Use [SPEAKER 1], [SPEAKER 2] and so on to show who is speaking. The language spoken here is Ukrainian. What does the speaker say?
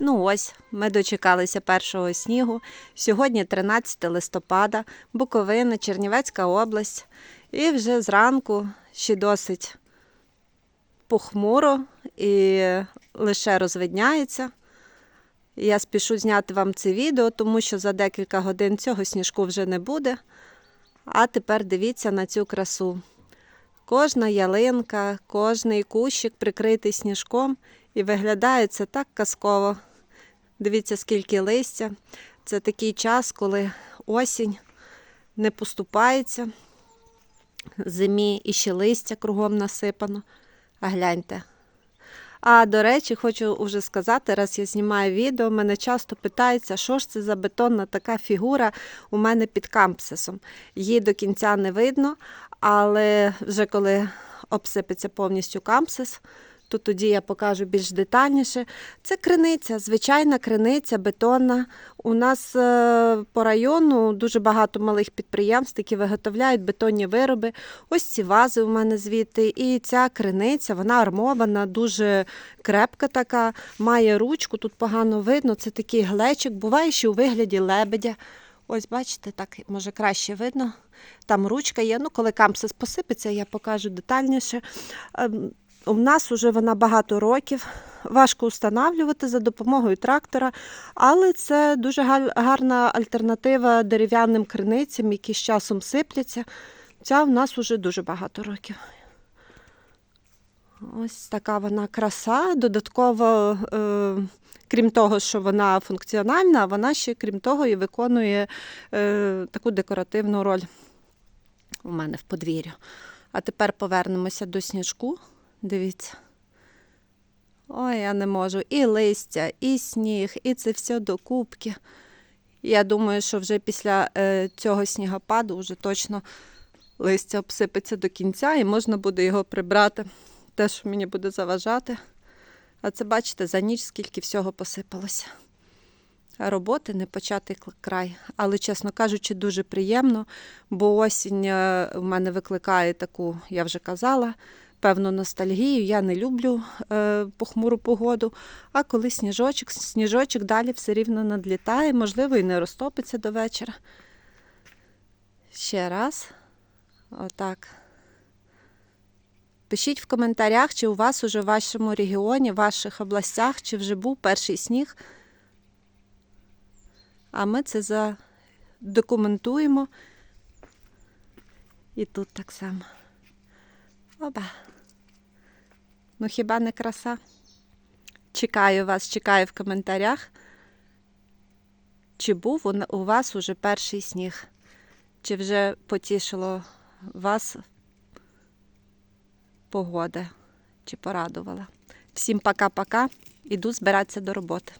[SPEAKER 1] Ну ось, ми дочекалися першого снігу. Сьогодні 13 листопада, Буковина, Чернівецька область. І вже зранку ще досить похмуро і лише розвидняється. Я спішу зняти вам це відео, тому що за декілька годин цього сніжку вже не буде. А тепер дивіться на цю красу. Кожна ялинка, кожний кущик прикритий сніжком і виглядає це так казково. Дивіться, скільки листя. Це такий час, коли осінь не поступається, зимі і ще листя кругом насипано. А гляньте. А до речі, хочу вже сказати, раз я знімаю відео, мене часто питаються, що ж це за бетонна така фігура у мене під кампсисом. Її до кінця не видно, але вже коли обсипеться повністю кампсис, то тоді я покажу більш детальніше. Це криниця, звичайна криниця, бетонна. У нас е, по району дуже багато малих підприємств, які виготовляють бетонні вироби. Ось ці вази у мене звідти. І ця криниця, вона армована, дуже крепка така, має ручку, тут погано видно. Це такий глечик, буває ще у вигляді лебедя. Ось, бачите, так може краще видно. Там ручка є. Ну, коли кампсис посипеться, я покажу детальніше. У нас вже вона багато років. Важко встановлювати за допомогою трактора, але це дуже гарна альтернатива дерев'яним криницям, які з часом сипляться. Ця в нас вже дуже багато років. Ось така вона краса. Додатково, е, крім того, що вона функціональна, вона ще, крім того, і виконує е, таку декоративну роль у мене в подвір'ю. А тепер повернемося до сніжку. Дивіться. Ой, я не можу. І листя, і сніг, і це все до кубки. Я думаю, що вже після е, цього снігопаду вже точно листя обсипеться до кінця і можна буде його прибрати. Те, що мені буде заважати. А це бачите, за ніч скільки всього посипалося. Роботи не початий край. Але, чесно кажучи, дуже приємно, бо осінь е, в мене викликає таку, я вже казала, певну ностальгію. Я не люблю е, похмуру погоду. А коли сніжочок, сніжочок далі все рівно надлітає, можливо, і не розтопиться до вечора. Ще раз. Отак. Пишіть в коментарях, чи у вас уже в вашому регіоні, в ваших областях, чи вже був перший сніг. А ми це задокументуємо. І тут так само. Оба. Ну хіба не краса? Чекаю вас, чекаю в коментарях. Чи був у вас уже перший сніг? Чи вже потішило вас погода? Чи порадувала? Всім пока-пока. Іду збиратися до роботи.